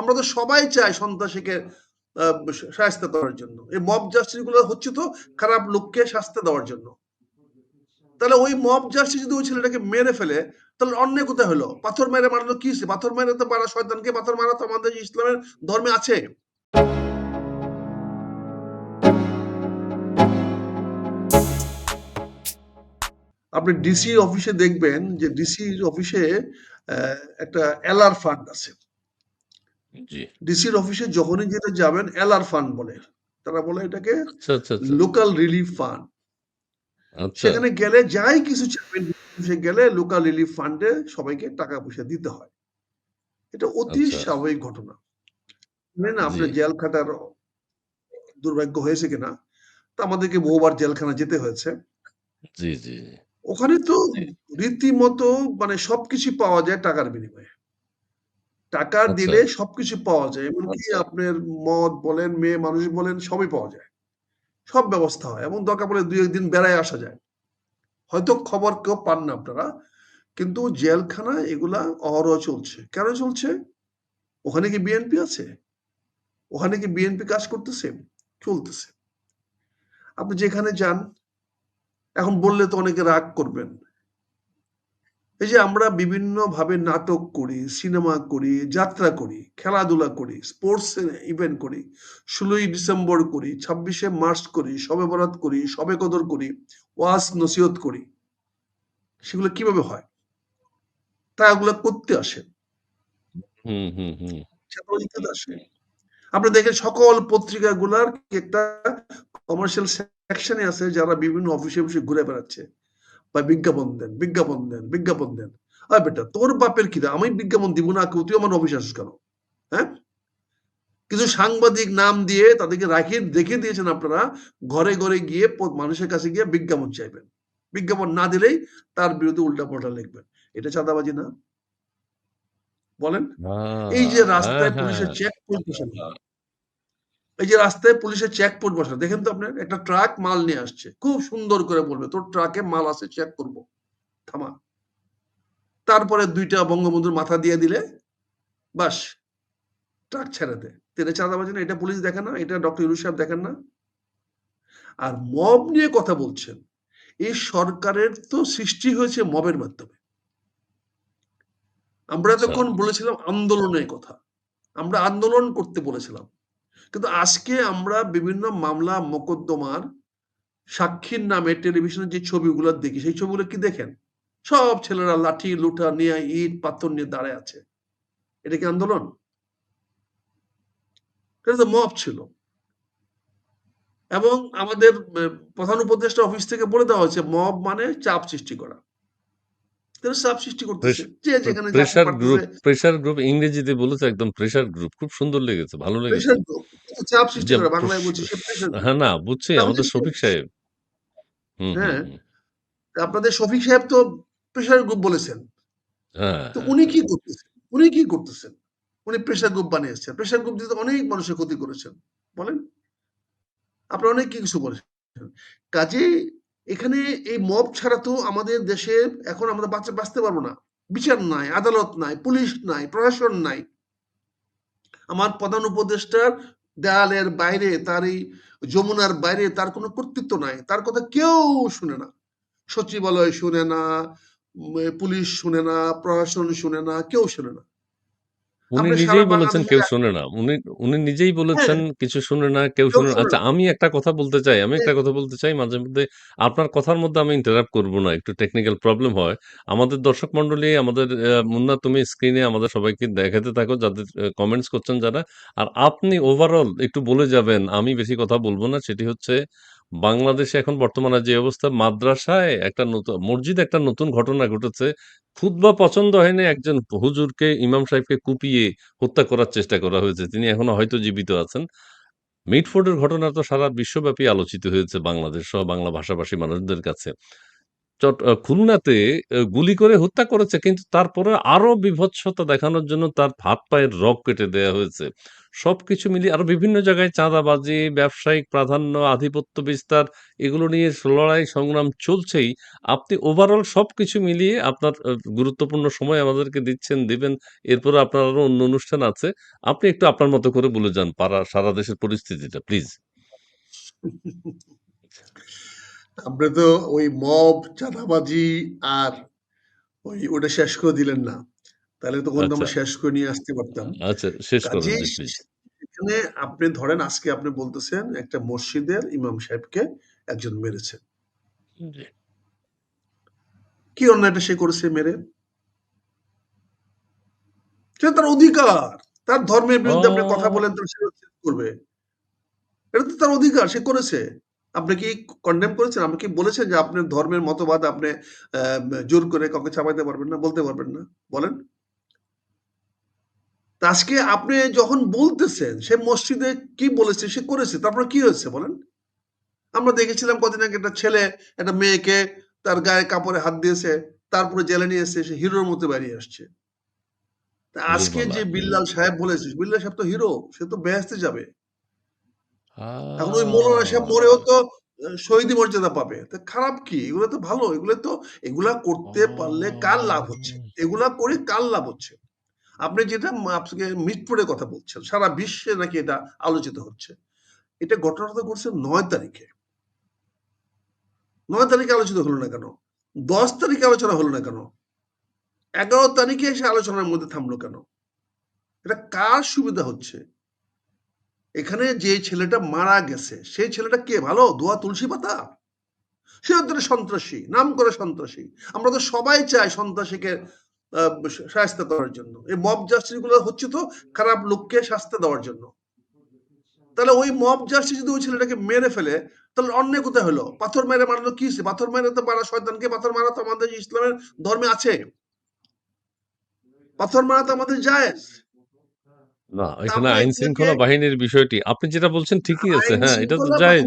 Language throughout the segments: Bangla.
আমরা তো সবাই চাই সন্ত্রাসীকে শাস্তি দেওয়ার জন্য। এই মব জাস্টিসগুলো হচ্ছে তো খারাপ লোককে শাস্তি দেওয়ার জন্য। তাহলে ওই মব জাস্টিস যদি ওই ছেলেটাকে মেরে ফেলে, তাহলে অন্যায় কোথায় হলো? পাথর মেরে মারলো কি পাথর মেরে তো মারা শয়তানকে, পাথর মারা তো আমাদের ইসলামের ধর্মে আছে। আপনি ডিসি অফিসে দেখবেন যে ডিসি অফিসে একটা এলআর ফান্ড আছে। জি। ডিসির অফিসে যখনই যেটা যাবেন এলআর ফান্ড বলে তারা বলে এটাকে আচ্ছা, আচ্ছা, আচ্ছা। লোকাল রিলিফ ফান্ড আচ্ছা। সেখানে গেলে যাই কিছু চাইবেন সে গেলে লোকাল রিলিফ ফান্ডে সবাইকে টাকা পয়সা দিতে হয় এটা অতি আচ্ছা। স্বাভাবিক ঘটনা জানেন না আপনার। জেল খাটার দুর্ভাগ্য হয়েছে কিনা তা আমাদেরকে বহুবার জেলখানা যেতে হয়েছে জি, জি। ওখানে তো জি। রীতিমতো মানে সবকিছু পাওয়া যায় টাকার বিনিময়ে টাকা আচ্ছা। দিলে সবকিছু পাওয়া যায়। এমনকি আচ্ছা। আপনার মদ বলেন মেয়ে মানুষ বলেন সবই পাওয়া যায়। সব ব্যবস্থা হয়। এবং দরকার পড়লে দুই একদিন বেড়ায় আসা যায়। হয়তো খবর কেউ পান না আপনারা কিন্তু জেলখানা এগুলা অহরহ চলছে। কেন চলছে? ওখানে কি বিএনপি আছে? ওখানে কি বিএনপি কাজ করতেছে? চলতেছে। আপনি যেখানে যান এখন বললে তো অনেকে রাগ করবেন। এই যে আমরা বিভিন্ন ভাবে নাটক করি সিনেমা করি যাত্রা করি খেলাধুলা করি স্পোর্টস ইভেন্ট করি ষোলোই ডিসেম্বর করি ছাব্বিশে মার্চ করি সবে বরাত করি সবে কদর করি ওয়াজ নসিহত করি সেগুলো কীভাবে হয়? তা ওগুলো করতে আসে। আসে আপনি দেখেন সকল পত্রিকাগুলার একটা কমার্শিয়াল সেকশনে আছে যারা বিভিন্ন অফিসে অফিসে ঘুরে বেড়াচ্ছে। বা বিজ্ঞাপন দেন বিজ্ঞাপন দেন বিজ্ঞাপন দেন। আর বেটা তোর বাপের কি রে? আমি বিজ্ঞাপন দিব না কেউ তুই আমার অফিসে আসিস কেন? হ্যাঁ? কিছু সাংবাদিক নাম দিয়ে তাদেরকে রাখি দেখে দিয়েছেন আপনারা ঘরে ঘরে গিয়ে মানুষের কাছে গিয়ে বিজ্ঞাপন চাইবেন। বিজ্ঞাপন না দিলেই তার বিরুদ্ধে উল্টা পাল্টা লিখবেন। এটা চাঁদাবাজি না? বলেন? এই যে রাস্তায় পুলিশের। চেক পোস্ট এই যে রাস্তায় পুলিশের চেক পোস্ট বসানো দেখেন তো আপনার একটা ট্রাক মাল নিয়ে আসছে। খুব সুন্দর করে বলবে তোর ট্রাকে মাল আছে চেক করব। থামা। তারপরে দুইটা বঙ্গবন্ধুর মাথা দিয়ে দিলে বাস ট্রাক ছেড়ে দে তেরে চাঁদাবাজি না এটা পুলিশ দেখে না এটা ডক্টর ইউনুস সাহেব দেখেন না। আর মব নিয়ে কথা বলছেন এই সরকারের তো সৃষ্টি হয়েছে মবের মাধ্যমে। আমরা আচ্ছা। তখন বলেছিলাম আন্দোলনের কথা আমরা আন্দোলন করতে বলেছিলাম। কিন্তু আজকে আমরা বিভিন্ন মামলা, মোকদ্দমার সাক্ষীর নামে টেলিভিশনের যে ছবিগুলো দেখি, সেই ছবিগুলো কি দেখেন? সব ছেলেরা লাঠি, লুঠা নিয়ে ইট, পাথর নিয়ে দাঁড়ায় আছে। এটা কি আন্দোলন? এটা মব ছিল। এবং আমাদের প্রধান উপদেষ্টা অফিস থেকে বলে দেওয়া হয়েছে, মব মানে চাপ সৃষ্টি করা। তারা চাপ সৃষ্টি করতেছে যে যেখানে প্রেসার গ্রুপ প্রেসার গ্রুপ ইংরেজিতে বলেছে একদম প্রেসার গ্রুপ খুব সুন্দর লেগেছে ভালো লেগেছে। চাপ সৃষ্টি করা বাংলায় বলছি সে প্রেশার হ্যাঁ না বুঝছি আমাদের শফিক সাহেব। হ্যাঁ। আপনাদের শফিক সাহেব তো প্রেশার গ্রুপ বলেছেন। হ্যাঁ তো উনি কি করতেছেন? উনি কি করতেছেন? উনি প্রেশার গ্রুপ বানিয়েছেন। প্রেশার গ্রুপ দিয়ে অনেক মানুষের ক্ষতি করেছেন। বলেন। আপনারা অনেক কিছু বলেছেন কাজে এখানে এই মব ছাড়া তো আমাদের দেশে এখন আমরা বাঁচা, বাঁচতে পারব না। বিচার নাই, আদালত নাই, পুলিশ নাই, প্রশাসন নাই। আমার প্রধান উপদেষ্টার দেয়ালের বাইরে, তার এই যমুনার বাইরে তার কোনো কর্তৃত্ব নাই। তার কথা কেউ শুনে না। সচিবালয় শুনে না পুলিশ শুনে না, প্রশাসন শুনে না, কেউ শুনে না। উনি নিজেই বলেছেন কেউ শোনে না। উনি উনি নিজেই বলেছেন কিছু শুনে না কেউ শুনে না। আচ্ছা আমি একটা কথা বলতে চাই আমি একটা হ্যাঁ। কথা বলতে চাই মাঝে মধ্যে। আপনার কথার মধ্যে আমি ইন্টারাপ্ট করব না একটু টেকনিক্যাল প্রবলেম হয়। আমাদের দর্শক মন্ডলী আমাদের মুন্না তুমি স্ক্রিনে আমাদের সবাইকে দেখাতে থাকো যাদের কমেন্টস করছেন যারা। আর আপনি ওভারঅল একটু বলে যাবেন আমি বেশি কথা বলব না সেটি হচ্ছে বাংলাদেশে এখন বর্তমানে যে অবস্থা, মাদ্রাসায় একটা নতুন মসজিদ একটা নতুন ঘটনা ঘটেছে খুতবা পছন্দ হয়নি একজন হুজুরকে, ইমাম সাহেবকে কুপিয়ে হত্যা করার চেষ্টা করা হয়েছে তিনি এখনও হয়তো জীবিত আছেন মিটফোর্ডের ঘটনা তো সারা বিশ্বব্যাপী আলোচিত হয়েছে বাংলাদেশ সহ বাংলা ভাষাভাষী মানুষদের কাছে চট খুলনাতে গুলি করে হত্যা করেছে। কিন্তু তারপরে আরও বীভৎসতা দেখানোর জন্য তার হাত-পায়ের রগ কেটে দেয়া হয়েছে। সবকিছু মিলিয়ে আরও বিভিন্ন জায়গায় চাঁদাবাজি, ব্যবসায়িক প্রাধান্য, আধিপত্য বিস্তার এগুলো নিয়ে লড়াই সংগ্রাম চলছেই। আপনি ওভারঅল সবকিছু মিলিয়ে আপনার গুরুত্বপূর্ণ সময় আমাদেরকে দিচ্ছেন, দিবেন। এরপরে আপনার আরও অন্য অনুষ্ঠান আছে। আপনি একটু আপনার মতো করে বলে যান পাড়া সারা দেশের পরিস্থিতিটা প্লিজ। আপনি তো ওই মব, চাঁদাবাজি আর ওই ওটা শেষ করে দিলেন না। তাহলে তখন তো আচ্ছা। আমরা শেষ করে নিয়ে আসতে পারতাম। আচ্ছা শেষ। এখানে আপনি ধরেন আজকে আপনি বলতেছেন একটা মসজিদের ইমাম সাহেবকে একজন মেরেছে। কি অন্যায়টা সে করেছে মেরে? সেটা তার অধিকার। তার ধর্মের বিরুদ্ধে আপনি কথা বলেন তো সে করবে। এটা তো তার অধিকার, সে করেছে। আপনি কি কনডেম করেছেন? আপনি কি বলেছেন যে আপনার ধর্মের মতবাদ আপনি জোর করে কাউকে চাপাইতে পারবেন না, বলতে পারবেন না? বলেন? আজকে আপনি যখন বলতেছেন সে মসজিদে কি বলেছে সে করেছে। তারপরে কি হয়েছে বলেন? আমরা দেখেছিলাম কদিন আগে একটা ছেলে একটা মেয়েকে তার গায়ে কাপড়ে হাত দিয়েছে। তারপরে জেলে নিয়ে এসছে সে হিরোর মতো বেরিয়ে আসছে। তা আজকে যে বিল্লাল সাহেব বলেছে, বিল্লাল সাহেব তো হিরো। সে তো বেহেশতে যাবে। এখন ওই মৌলানা সাহেব মরেও তো শহীদি মর্যাদা পাবে। তা খারাপ কি? এগুলো তো ভালো। এগুলো তো এগুলা করতে পারলে কার লাভ হচ্ছে? এগুলা করে কার লাভ হচ্ছে? আপনি যেটা মা আজকে মিরপুরের কথা বলছেন। সারা বিশ্বে নাকি এটা আলোচিত হচ্ছে। এটা ঘটনাটা ঘটছে ৯ তারিখে। ৯ তারিখে আলোচিত হলো না কেন? ১০ তারিখে আলোচনা হলো না কেন? ১১ তারিখে এসে আলোচনার মধ্যে থামলো কেন? এটা কার সুবিধা হচ্ছে? এখানে যে ছেলেটা মারা গেছে, সেই ছেলেটা কে ভালো? দোয়া তুলসী পাতা? সে সন্ত্রাসী, নাম করে সন্ত্রাসী। আমরা তো সবাই চাই সন্ত্রাসীকে শায়েস্তা করার জন্য। এই মব জাস্টিসগুলো হচ্ছে তো খারাপ লোককে শাস্তি দেওয়ার জন্য। তাহলে ওই মব জাস্টিস যদি ওই ছেলেটাকে মেরে ফেলে, তাহলে অন্যায় কোথায় হলো? পাথর মেরে মারলো কি? পাথর মেরে তো মারা শয়তানকে পাথর মারা তো আমাদের ইসলামের ধর্মে আছে। পাথর মারা তো আমাদের জায়েজ। না, এখানে আইন শৃঙ্খলা বাহিনীর বিষয়টি আপনি যেটা বলছেন ঠিকই আছে। হ্যাঁ, এটা তো জায়েজ।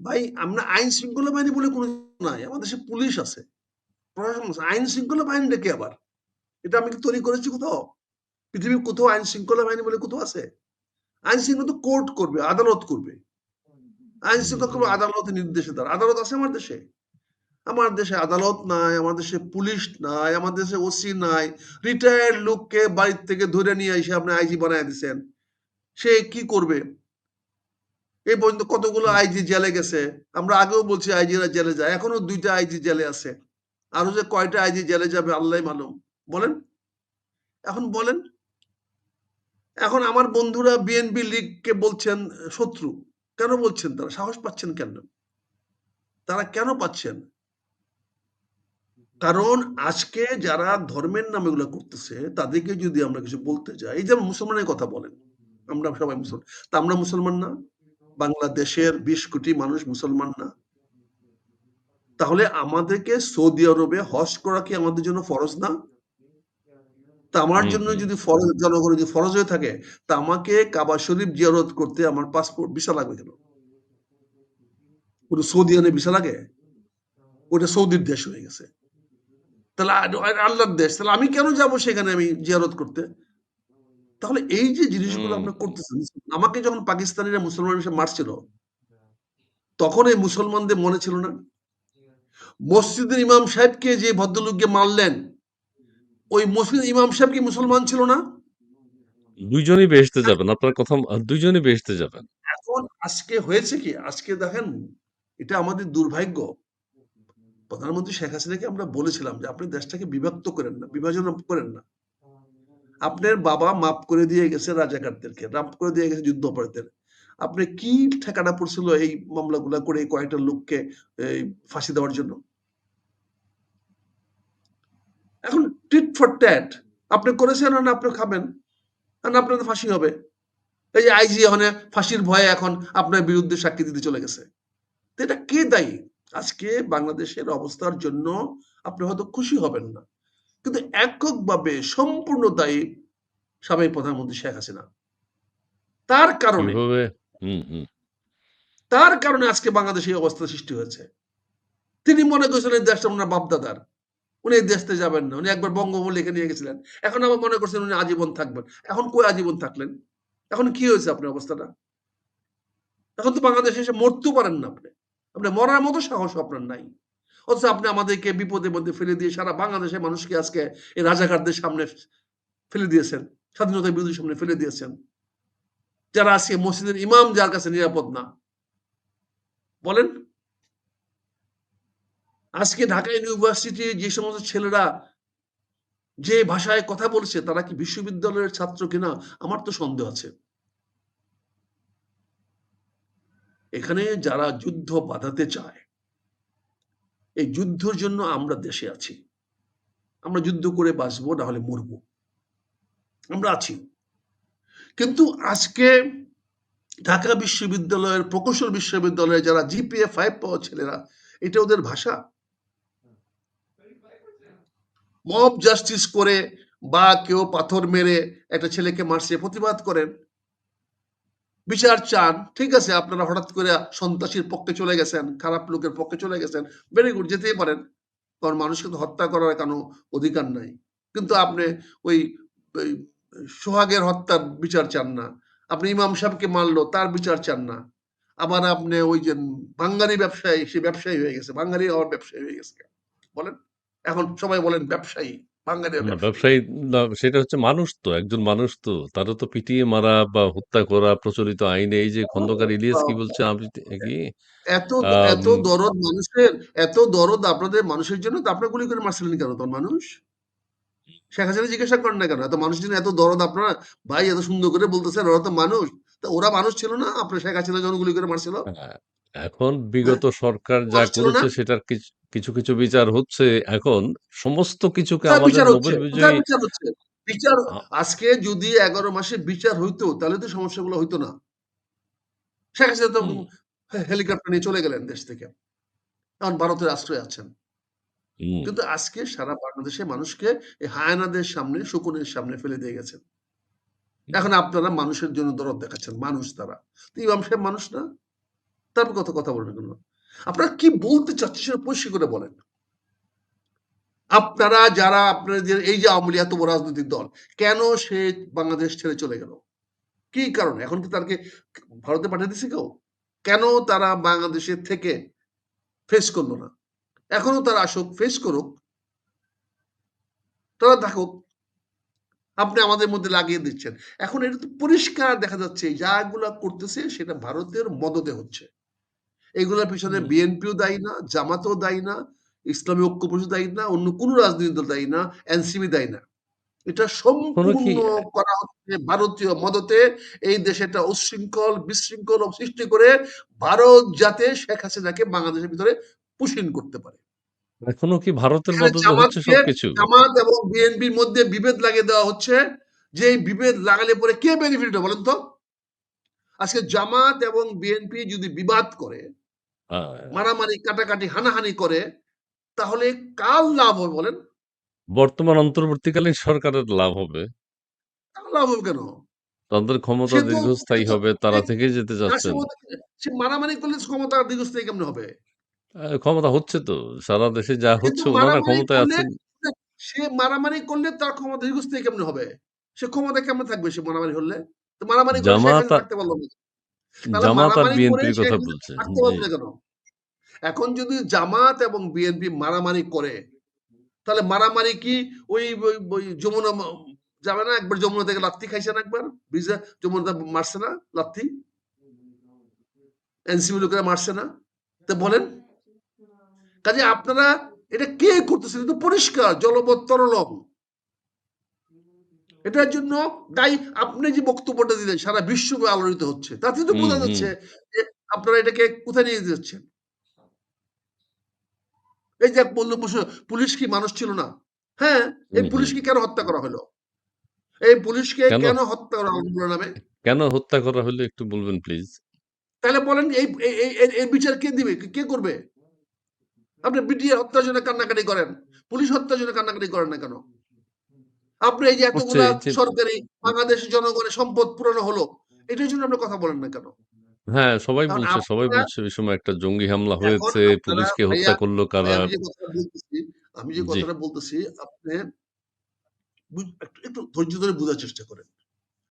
ভাই আমরা আইন শৃঙ্খলা বাহিনী বলে কোনো নাই। আমাদের দেশে পুলিশ আছে। আইন শৃঙ্খলা বাহিনীটা কে আবার? এটা আমি কি তৈরি করেছি কোথাও? পৃথিবীর কোথাও আইন শৃঙ্খলা বাহিনী বলে কোথাও আছে? আইন শৃঙ্খলা তো কোর্ট করবে, আদালত করবে। আইন শৃঙ্খলা করবে আদালতের নির্দেশে দ্বারা। আদালত আছে আমার দেশে? আমার দেশে আদালত নাই, আমার দেশে পুলিশ নাই, আমার দেশে ওসি নাই। রিটায়ার্ড লোককে বাড়ির থেকে ধরে নিয়ে এসে আপনি আইজি বানায় দিচ্ছেন সে কি করবে? এই পর্যন্ত কতগুলো আইজি জেলে গেছে। আমরা আগেও বলছি আইজিরা জেলে যায়। এখনও ২ টা আইজি জেলে আছে। আরও যে কয়টা আইজি জেলে যাবে আল্লাহই মালুম। বলেন? এখন বলেন? এখন আমার বন্ধুরা বিএনপি লীগকে বলছেন শত্রু। কেন বলছেন তারা? সাহস পাচ্ছেন কেন? তারা কেন পাচ্ছেন? কারণ আজকে যারা ধর্মের নামে এগুলো করতেছে তাদেরকে যদি আমরা কিছু বলতে যাই, এই যেমন মুসলমানের কথা বলেন। আমরা সবাই মুসলমান। তা আমরা মুসলমান না? বাংলাদেশের ২০ কোটি মানুষ মুসলমান না? তাহলে আমাদেরকে সৌদি আরবে হজ করা কি আমাদের জন্য ফরজ না? তা আমার জন্য যদি ফরজ জনগণের যদি ফরজ হয়ে থাকে, তা আমাকে কাবা শরীফ জিয়ারত করতে আমার পাসপোর্ট ভিসা লাগবে কেন? ওটা সৌদি আরবে ভিসা লাগে? ওটা সৌদির দেশ হয়ে গেছে। তাহলে আল্লাহর দেশ। তাহলে আমি কেন যাব সেখানে আমি জিয়ারত করতে? তাহলে এই যে জিনিসগুলো হুম। আপনারা করতেছেন, আমাকে যখন পাকিস্তানিরা মুসলমান এসে মারছিল, তখন এই মুসলমানদের মনে ছিল না? মসজিদের ইমাম সাহেবকে যে ভদ্রলোককে মারলেন, ওই মসজিদের ইমাম সাহেব কি মুসলমান ছিল না? ২ জনই বেহেশতে যাবেন। আপনার কথা আ ২ জনই বেহেশতে যাবেন। এখন আজকে হয়েছে কি? আজকে দেখেন এটা আমাদের দুর্ভাগ্য। প্রধানমন্ত্রী শেখ হাসিনাকে আমরা বলেছিলাম যে আপনি দেশটাকে বিভক্ত করেন না, বিভাজন করেন না। আপনার বাবা মাফ করে দিয়ে গেছে রাজাকারদেরকে, মাফ করে দিয়ে গেছে যুদ্ধাপরাধীদের। আপনি কি ঠেকানা পড়ছিল এই মামলাগুলা করে কয়েকটা লোককে ফাঁসি দেওয়ার জন্য? এখন টিট ফর ট্যাট। আপনি করেছেন না আপনি খাবেন। না আপনার ফাঁসি হবে। এই যে আইজি ওখানে ফাঁসির ভয়ে এখন আপনার বিরুদ্ধে সাক্ষী দিতে চলে গেছে। তো এটা কে দায়ী? আজকে বাংলাদেশের অবস্থার জন্য আপনি হয়তো খুশি হবেন না। কিন্তু এককভাবে সম্পূর্ণ দায়ী সাবেক প্রধানমন্ত্রী শেখ হাসিনা। তার কারণে। তার কারণে আজকে বাংলাদেশে এই অবস্থা সৃষ্টি হয়েছে। তিনি মনে করছেন এই দেশটা ওনার বাপদাদার উনি এই দেশতে যাবেন না, উনি একবার বঙ্গবন্ধু লিখে নিয়ে গেছিলেন। এখন আবার মনে করছেন উনি আজীবন থাকবেন। এখন কই আজীবন থাকলেন? এখন কি হয়েছে আপনার অবস্থাটা? এখন তো বাংলাদেশে এসে মরতেও পারেন না আপনি। আপনি মরার মতো সাহস আপনার নাই। অথচ আপনি আমাদেরকে বিপদের মধ্যে ফেলে দিয়ে সারা বাংলাদেশের মানুষকে আজকে এই রাজাঘাটদের সামনে ফেলে দিয়েছেন স্বাধীনতা বিরোধীর সামনে ফেলে দিয়েছেন। যারা আজকে মসজিদের ইমাম যার কাছে নিরাপদ না। বলেন আজকে ঢাকা ইউনিভার্সিটি যে সমস্ত ছেলেরা যে ভাষায় কথা বলছে, তারা কি বিশ্ববিদ্যালয়ের ছাত্র কিনা? আমার তো সন্দেহ আছে। এখানে যারা যুদ্ধ বাধাতে চায়, এই যুদ্ধের জন্য আমরা দেশে আছি। আমরা যুদ্ধ করে বাঁচবো, না হলে মরবো। আমরা আছি। কিন্তু আজকে ঢাকা বিশ্ববিদ্যালয়ের, প্রকৌশল বিশ্ববিদ্যালয়ে যারা জিপিএ ফাইভ পাওয়া ছেলেরা, এটা ওদের ভাষা? মব জাস্টিস করে বা কেউ পাথর মেরে একটা ছেলেকে মারছে, প্রতিবাদ করেন। বিচার চান, ঠিক আছে, আপনারা হঠাৎ করে সন্ত্রাসীর পক্ষে চলে গেছেন, খারাপ লোকের পক্ষে চলে গেছেন ভেরি গুড যেতেই পারেন। কারণ মানুষকে তো হত্যা করার কোনো অধিকার নাই। কিন্তু আপনি ওই সোহাগের হত্যার বিচার চান না। আপনি ইমাম সাহেবকে মারলো, তার বিচার চান না। আবার আপনি ওই যে বাঙালি ব্যবসায়ী, সে ব্যবসায়ী হয়ে গেছে, বাঙালি আবার ব্যবসায়ী হয়ে গেছে। বলেন। এখন সবাই বলেন ব্যবসায়ী ব্যবসায়ী। না, সেটা হচ্ছে মানুষ তো একজন মানুষ তো। তারও তো পিটিয়ে মারা বা হত্যা করা প্রচলিত আইনে এই যে খন্দকার ইলিয়াস কি বলছে আমি কি? এত এত দরদ মানুষের এত দরদ আপনাদের মানুষের জন্য তো আপনার গুলি করে মারছিলেন কেন তখন মানুষ? শেখ হাসিনা জিজ্ঞাসা করেন না কেন? এত মানুষের জন্য এত দরদ আপনারা ভাই এত সুন্দর করে বলতেছেন ওরা তো মানুষ। তা ওরা মানুষ ছিল না? আপনার শেখ হাসিনা যখন গুলি করে মারছিল? হ্যাঁ, এখন বিগত সরকার যা করেছে সেটার কিছু কিছু বিচার হচ্ছে এখন। সমস্ত কিছুকে আমাদের নোবেল বিজয়ী বিচার আজকে যদি এগারো মাসে বিচার হইতো তাহলে তো সমস্যাগুলো হইতো না। শেখ হাসিনা তো হেলিকপ্টার নিয়ে চলে গেলেন দেশ থেকে। এখন ভারতের আশ্রয় আছেন। কিন্তু আজকে সারা বাংলাদেশে মানুষকে এই হায়ানাদের সামনে শকুনের সামনে ফেলে দিয়ে গেছেন। এখন আপনারা মানুষের জন্য দরদ দেখাচ্ছেন মানুষ তারা। তো ইমাম সাহেব মানুষ না? তারপর কত কথা বলবেন কেন আপনারা কি বলতে চাচ্ছেন সেটা পরিষ্কার করে বলেন। আপনারা যারা আপনাদের এই যে আওয়ামী এত বড় রাজনৈতিক দল, কেন সে বাংলাদেশ ছেড়ে চলে গেল? কি কারণে? এখন কি তাকে ভারতে পাঠিয়ে দিছে কেউ? কেন তারা বাংলাদেশের থেকে ফেস করল না? এখনও তারা আসুক ফেস করুক। তারা থাকুক। আপনি আমাদের মধ্যে লাগিয়ে দিচ্ছেন। এখন এটা তো পরিষ্কার দেখা যাচ্ছে, যাগুলা করতেছে সেটা ভারতের মদতে হচ্ছে। এগুলোর পিছনে বিএনপিও দায়ী না জামাতও দায়ী না ইসলামী ঐক্য পরিষদ দায়ী না অন্য কোনো রাজনৈতিক দল দায়ী না এনসিবি দায়ী না। এটা সম্পূর্ণ করা হচ্ছে ভারতীয় মদতে। এই দেশে একটা উচ্ছৃঙ্খল বিশৃঙ্খল সৃষ্টি করে ভারত যাতে শেখ হাসিনাকে বাংলাদেশের ভিতরে পুষিন করতে পারে। এখনও কি ভারতের মদতে হচ্ছে সবকিছু? জামাত এবং বিএনপির মধ্যে বিভেদ লাগিয়ে দেওয়া হচ্ছে। যে এই বিভেদ লাগালে পরে কে বেনিফিট বলেন তো? আজকে জামাত এবং বিএনপি যদি বিবাদ করে মারামারি কাটাকাটি হানাহানি করে তাহলে কার লাভ হবে বলেন? বর্তমান অন্তর্বর্তীকালীন সরকারের লাভ হবে। লাভ হবে কেন? তাদের ক্ষমতা দীর্ঘস্থায়ী হবে তারা থেকে যেতে চাচ্ছেন। সে- মারামারি করলে ক্ষমতা দীর্ঘস্থায়ী কেমন হবে? ক্ষমতা হচ্ছে তো সারা দেশে যা হচ্ছে ওনারা ক্ষমতায় করলে আছেন। সে মারামারি করলে তার ক্ষমতা দীর্ঘস্থায়ী কেমন হবে? সে ক্ষমতা কেমন থাকবে সে মারামারি হলে তো মারামারি করে জামাত থাকতে পারল না। জামাত আর বিএনপির কথা বলছে। এখন যদি জামাত এবং বিএনপি মারামারি করে তাহলে মারামারি কি ওই যমুনা যাবে না? একবার যমুনা থেকে লাত্তি খাইছে না একবার? ব্রিজে যমুনা মারছে না লাত্তি এনসিবি লোকেরা মারছে না? তো বলেন। কাজে আপনারা এটা কে করতেছেন এটা পরিষ্কার জলবৎ তরলম। এটার জন্য দায়ী। আপনি যে বক্তব্যটা দিলেন সারা বিশ্ব আলোড়িত হচ্ছে। তাতে তো বোঝা যাচ্ছে যে আপনারা এটাকে কোথায় নিয়ে যাচ্ছেন। এই যে বলল পুলিশ কি মানুষ ছিল না? হ্যাঁ এই হুম। পুলিশকে কেন হত্যা করা হলো? এই পুলিশকে কেন? হত্যা করা হলো নামে? কেন হত্যা করা হলো একটু বলবেন প্লিজ? তাহলে বলেন এই এই- এই- এই- এই বিচার কে দিবে? কে করবে? আপনি বিটিআর হত্যার জন্য কান্নাকাটি করেন। পুলিশ হত্যার জন্য কান্নাকাটি করেন না কেন? আপনি এই যে এতগুলা সরকারি বাংলাদেশের জনগণের সম্পদ পূরণ হলো এটার জন্য আপনি কথা বলেন না কেন হ্যাঁ, সবাই বলছে, সবাই বলছে ওই সময় একটা জঙ্গি হামলা হয়েছে, পুলিশকে হত্যা করল কারা? আমি যে কথাটা বলতেছি, আপনি একটু, একটু ধৈর্য ধরে বোঝার চেষ্টা করেন।